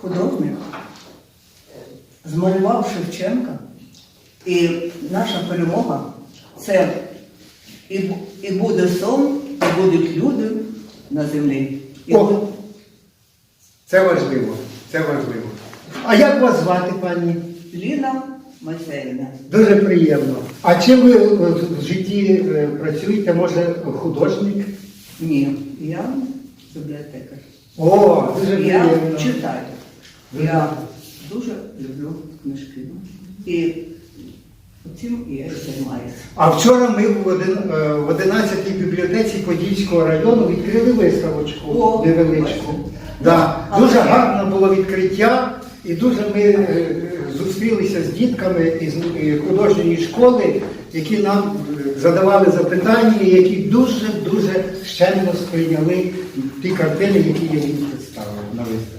Художник змалював Шевченка, і наша перемога це і, і буде сон, і будуть люди на землі. І О! Це важливо. Це важливо. А як вас звати, пані? Ліна Мойсеївна. Дуже приємно. А чим ви е, в житті е, працюєте? Може, художник? Ні, я бібліотекар. О, дуже Я приємно. читаю. Я дуже люблю книжки. І цим я займаюся. А вчора ми в, один, е, в 11-й бібліотеці Подільського району відкрили виставочку О, невеличку. Да. Дуже гарне було відкриття, і дуже ми е, зустрілися з дітками із е, художньої школи, які нам е, задавали запитання, які дуже-дуже щемно сприйняли ті картини, які я їм представив на виставці.